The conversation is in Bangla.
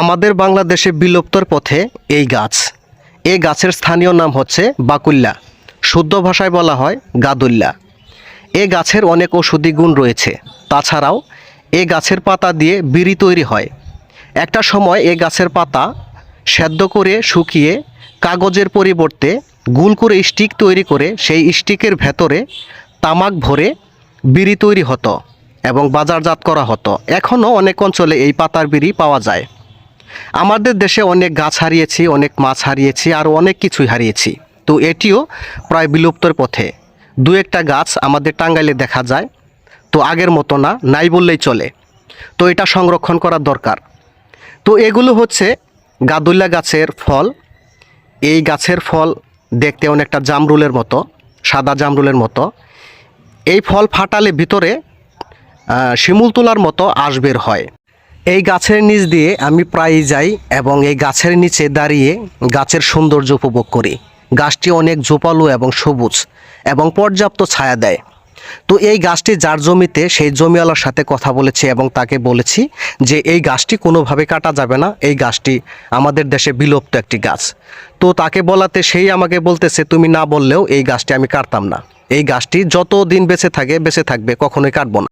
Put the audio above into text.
আমাদের বাংলাদেশে বিলুপ্তর পথে এই গাছ। এই গাছের স্থানীয় নাম হচ্ছে বাকুল্লা। শুদ্ধ ভাষায় বলা হয় গাদুল্লা। এ গাছের অনেক ওষুধি গুণ রয়েছে। তাছাড়াও এ গাছের পাতা দিয়ে বিড়ি তৈরি হয়। একটা সময় এ গাছের পাতা সেদ্ধ করে শুকিয়ে কাগজের পরিবর্তে গুল করে স্টিক তৈরি করে সেই স্টিকের ভেতরে তামাক ভরে বিড়ি তৈরি হতো এবং বাজারজাত করা হতো। এখনও অনেক অঞ্চলে এই পাতার বিড়ি পাওয়া যায়। আমাদের দেশে অনেক গাছ হারিয়েছি, অনেক মাছ হারিয়েছি আর অনেক কিছুই হারিয়েছি। তো এটিও প্রায় বিলুপ্তর পথে। দু একটা গাছ আমাদের টাঙ্গাইলে দেখা যায়, তো আগের মতো না, নাই বললেই চলে। তো এটা সংরক্ষণ করার দরকার। তো এগুলো হচ্ছে গাদুল্লা গাছের ফল। এই গাছের ফল দেখতে অনেকটা জামরুলের মতো, সাদা জামরুলের মতো। এই ফল ফাটালে ভিতরে শিমুল তোলার মতো আঁশ বের হয়। এই গাছের নিচ দিয়ে আমি প্রায়ই যাই এবং এই গাছের নিচে দাঁড়িয়ে গাছের সৌন্দর্য উপভোগ করি। গাছটি অনেক জোপালো এবং সবুজ এবং পর্যাপ্ত ছায়া দেয়। তো এই গাছটি যার জমিতে সেই জমিওয়ালার সাথে কথা বলেছি এবং তাকে বলেছি যে এই গাছটি কোনোভাবে কাটা যাবে না, এই গাছটি আমাদের দেশে বিলুপ্ত একটি গাছ। তো তাকে বলাতে সেই আমাকে বলতেছে, তুমি না বললেও এই গাছটি আমি কাটতাম না। এই গাছটি যত দিন বেঁচে থাকে, বেঁচে থাকবে, কখনোই কাটবো না।